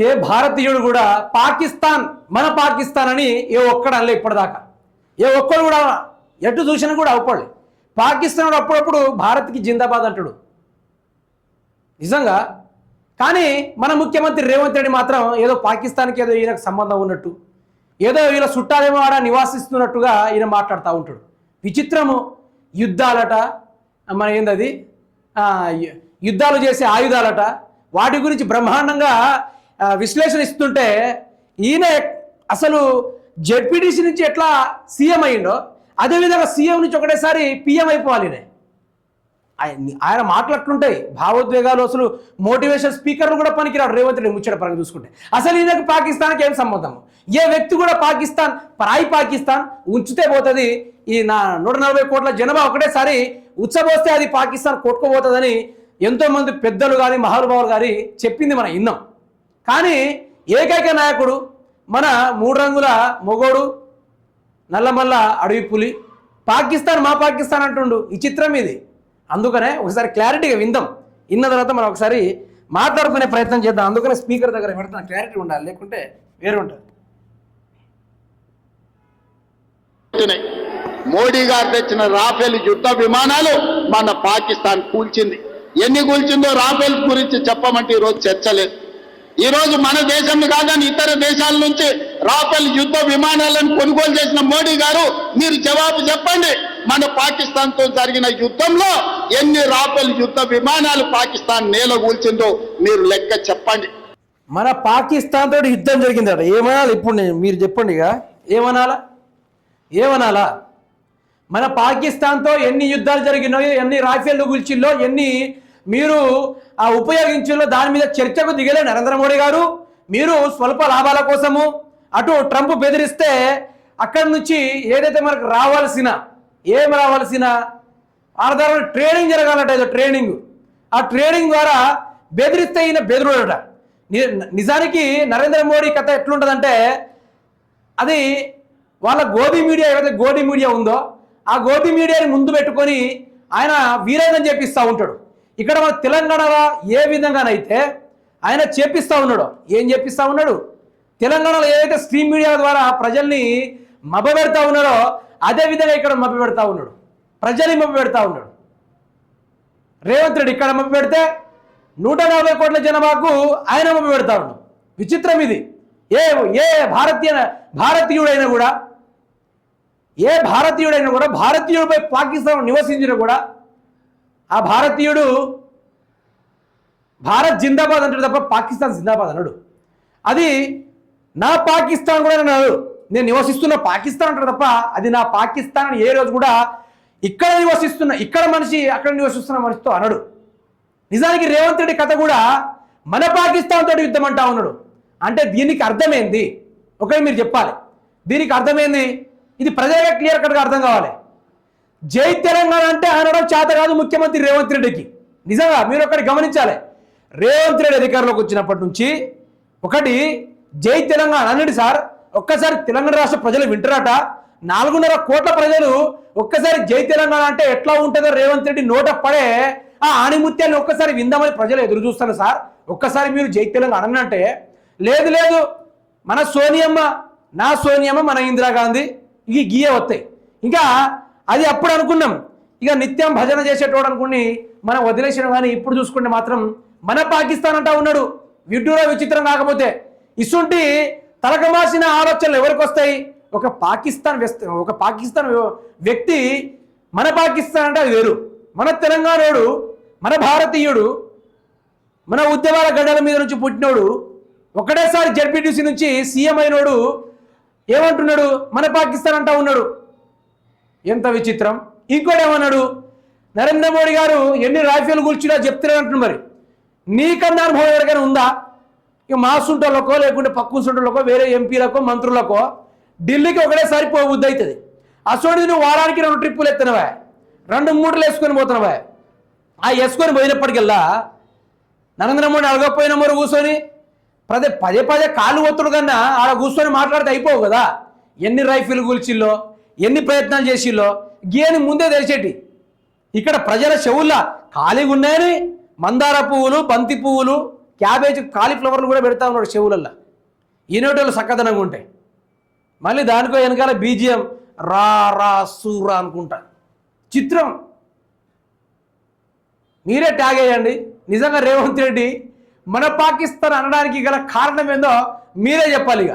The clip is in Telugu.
ఏ భారతీయుడు కూడా పాకిస్తాన్ మన పాకిస్తాన్ అని ఏ ఒక్కడు అనలే ఇప్పటిదాకా. ఏ ఒక్కడు కూడా ఎటు చూసినా కూడా అవపడలే పాకిస్తాన్ అప్పుడప్పుడు భారత్కి జిందాబాద్ అంటాడు. నిజంగా? కానీ మన ముఖ్యమంత్రి రేవంత్ రెడ్డి మాత్రం ఏదో పాకిస్తాన్కి ఏదో ఈయనకు సంబంధం ఉన్నట్టు ఏదో వీళ్ళ చుట్టాలేమో ఆడ నివాసిస్తున్నట్టుగా ఈయన మాట్లాడుతూ ఉంటాడు. విచిత్రము. యుద్ధాలట మన ఏందది? ఆ, యుద్ధాలు చేసే ఆయుధాలట వాటి గురించి బ్రహ్మాండంగా విశ్లేషణ ఇస్తుంటే ఈయన అసలు జెడ్పీటీసీ నుంచి ఎట్లా సీఎం అయ్యిండో అదేవిధంగా సీఎం నుంచి ఒకటేసారి పిఎం అయిపోవాలి ఆయన మాటలు అట్లుంటాయి. భావోద్వేగాలు అసలు మోటివేషన్ స్పీకర్లు కూడా పనికిరాడు రేవంత్ రెడ్డి ముచ్చట పరంగా చూసుకుంటే. అసలు ఈయనకు పాకిస్తాన్కి ఏం సంబంధం? ఏ వ్యక్తి కూడా పాకిస్తాన్ పరాయి పాకిస్తాన్ ఉంచితే పోతుంది. ఈ నా నూట నలభై కోట్ల జనాభా ఒకటేసారి ఉచ్చబోస్తే అది పాకిస్తాన్ కొట్టుకోబోతుందని ఎంతోమంది పెద్దలు కానీ మహానుభావులు కానీ చెప్పింది మనం ఇన్నాం. కానీ ఏకైక నాయకుడు మన మూడు రంగుల మొగోడు నల్లమల్ల అడవి పులి. పాకిస్తాన్ మా పాకిస్తాన్ అంటుండు. ఈ చిత్రం ఇది. అందుకనే ఒకసారి క్లారిటీగా విందాం. విన్న తర్వాత మనం ఒకసారి మాట్లాడుకునే ప్రయత్నం చేద్దాం. అందుకనే స్పీకర్ దగ్గర పెడతాం క్లారిటీ ఉండాలి. లేకుంటే వేరే ఉంటుంది. మోడీ గారు తెచ్చిన రాఫెల్ యుద్ధ విమానాలు మన పాకిస్తాన్ కూల్చింది. ఎన్ని కూల్చిందో రాఫెల్ గురించి చెప్పమంటే ఈరోజు చర్చలేదు ఈరోజు మన దేశం కాదని ఇతర దేశాల నుంచి రాఫెల్ యుద్ధ విమానాలను కొనుగోలు చేసిన మోడీ గారు మీరు జవాబు చెప్పండి. మన పాకిస్తాన్తో జరిగిన యుద్ధంలో ఎన్ని రాఫెల్ యుద్ధ విమానాలు పాకిస్తాన్ నేల కూల్చిందో మీరు లెక్క చెప్పండి. మన పాకిస్తాన్ తోటి యుద్ధం జరిగిందట. ఏమనాలి ఇప్పుడు నేను? మీరు చెప్పండి ఇక. ఏమనాలా? ఏమనాలా? మన పాకిస్తాన్తో ఎన్ని యుద్ధాలు జరిగినాయో ఎన్ని రాఫెల్ గుల్చిల్లో ఎన్ని మీరు ఆ ఉపయోగించిల్లో దాని మీద చర్చకు దిగలే నరేంద్ర మోడీ గారు. మీరు స్వల్ప లాభాల కోసము అటు ట్రంప్ బెదిరిస్తే అక్కడి నుంచి ఏదైతే మనకు రావాల్సిన ఏం రావాల్సిన ఆధారమైన ట్రేడింగ్ జరగాలంట ఏదో ట్రేడింగ్. ఆ ట్రేడింగ్ ద్వారా బెదిరిస్తే ఈయన బెదిరుడట. నిజానికి నరేంద్ర మోడీ కథ ఎట్లుంటుందంటే అది వాళ్ళ గోబీ మీడియా ఏదైతే గోబీ మీడియా ఉందో ఆ గోబీ మీడియాని ముందు పెట్టుకొని ఆయన వీరైందని చేపిస్తూ ఉంటాడు. ఇక్కడ మన తెలంగాణలో ఏ విధంగానైతే ఆయన చేపిస్తూ ఉన్నాడు ఏం చేపిస్తూ ఉన్నాడు? తెలంగాణలో ఏదైతే స్ట్రీమ్ మీడియా ద్వారా ప్రజల్ని మభపెడతా ఉన్నాడో అదే విధంగా ఇక్కడ మభపెడతా ఉన్నాడు. ప్రజల్ని మభపెడతా ఉన్నాడు. రేవంత్ రెడ్డి ఇక్కడ మభపెడితే పెడితే నూట నలభై కోట్ల జనాభాకు ఆయన మభపెడతా పెడతా ఉన్నాడు. విచిత్రం ఇది. ఏ ఏ భారతీయ భారతీయుడైనా కూడా ఏ భారతీయుడైనా కూడా భారతీయుడిపై పాకిస్తాన్ నివసించిన కూడా ఆ భారతీయుడు భారత్ జిందాబాద్ అంటాడు తప్ప పాకిస్తాన్ జిందాబాద్ అన్నాడు అది నా పాకిస్తాన్ కూడా అన్నాడు. నేను నివసిస్తున్న పాకిస్తాన్ అంటాడు తప్ప అది నా పాకిస్తాన్ అని ఏ రోజు కూడా ఇక్కడ నివసిస్తున్న ఇక్కడ మనిషి అక్కడ నివసిస్తున్న మనిషితో అనడు. నిజానికి రేవంత్ రెడ్డి కథ కూడా మన పాకిస్తాన్ తోటి యుద్ధం అంటా ఉన్నాడు. అంటే దీనికి అర్థమైంది? ఒకటి మీరు చెప్పాలి. దీనికి అర్థమైంది? ఇది ప్రజలకు క్లియర్ కట్గా అర్థం కావాలి. జై తెలంగాణ అంటే అనడం చేత కాదు ముఖ్యమంత్రి రేవంత్ రెడ్డికి. నిజంగా మీరు ఒకటి గమనించాలి. రేవంత్ రెడ్డి అధికారంలోకి వచ్చినప్పటి నుంచి ఒకటి జై తెలంగాణ అనండి సార్ ఒక్కసారి తెలంగాణ రాష్ట్ర ప్రజలు వింటారట నాలుగున్నర కోట్ల ప్రజలు ఒక్కసారి జై తెలంగాణ అంటే ఎట్లా ఉంటుందో రేవంత్ రెడ్డి నోట పడే ఆ ఆణిముత్యాన్ని ఒక్కసారి విందామని ప్రజలు ఎదురు చూస్తారు సార్. ఒక్కసారి మీరు జై తెలంగాణ అనంటే లేదు లేదు మన సోనియమ్మ నా సోనియమ్మ మన ఇందిరాగాంధీ ఇవి గీయే వస్తాయి. ఇంకా అది అప్పుడు అనుకున్నాం. ఇక నిత్యం భజన చేసేటోడు అనుకుని మనం వదిలేసిన కానీ ఇప్పుడు చూసుకుంటే మాత్రం మన పాకిస్తాన్ అంటా ఉన్నాడు. విడ్డూర విచిత్రం కాకపోతే ఇసుంటి తలకమాసిన ఆలోచనలు ఎవరికి వస్తాయి? ఒక పాకిస్తాన్ వ్యక్తి ఒక పాకిస్తాన్ వ్యక్తి మన పాకిస్తాన్ అంటే అది వేరు. మన తెలంగాణోడు మన భారతీయుడు మన ఉద్యమాల గడ్డల మీద నుంచి పుట్టినోడు ఒకటేసారి జడ్పీటీసీ నుంచి సీఎం అయినోడు ఏమంటున్నాడు? మన పాకిస్తాన్ అంటా ఉన్నాడు. ఎంత విచిత్రం. ఇంకోటి ఏమన్నాడు నరేంద్ర మోడీ గారు ఎన్ని రాఫెల్ కూర్చున్నా చెప్తున్నాడు మరి. నీకన్నా అనుభవం ఎవరికైనా ఉందా? ఇక మాసుంటోళ్ళకో లేకుంటే పక్కుంసుంటోళ్ళకో వేరే ఎంపీలకో మంత్రులకో ఢిల్లీకి ఒకటేసారి పోవద్దు అవుతుంది అసోడి నువ్వు వారానికి రెండు ట్రిప్పులు ఎత్తినవా? రెండు మూటలు వేసుకొని పోతున్నావా? ఆ వేసుకొని పోయినప్పటికల్లా నరేంద్ర మోడీ అడగకపోయిన మరి కూర్చొని పదే పదే పదే కాళ్ళు ఒత్తుడు కన్నా ఆడ కూర్చొని మాట్లాడితే అయిపోవు కదా. ఎన్ని రైఫిల్ కూల్చిల్లో? ఎన్ని ప్రయత్నాలు చేసిల్లో? గేని ముందే తెలిసేటి ఇక్కడ ప్రజల చెవుల్లా ఖాళీగా ఉన్నాయని మందార పువ్వులు బంతి పువ్వులు క్యాబేజ్ కాలీఫ్లవర్లు కూడా పెడతా ఉన్నాడు చెవులల్లో. ఈనోటోళ్ళు చక్కదనంగా ఉంటాయి. మళ్ళీ దానికో వెనకాల బీజిఎం రా రా సూరా అనుకుంటా. చిత్రం. మీరే ట్యాగ్ అయ్యండి నిజంగా రేవంత్ రెడ్డి మన పాకిస్తాన్ అనడానికి గల కారణం ఏందో మీరే చెప్పాలి ఇక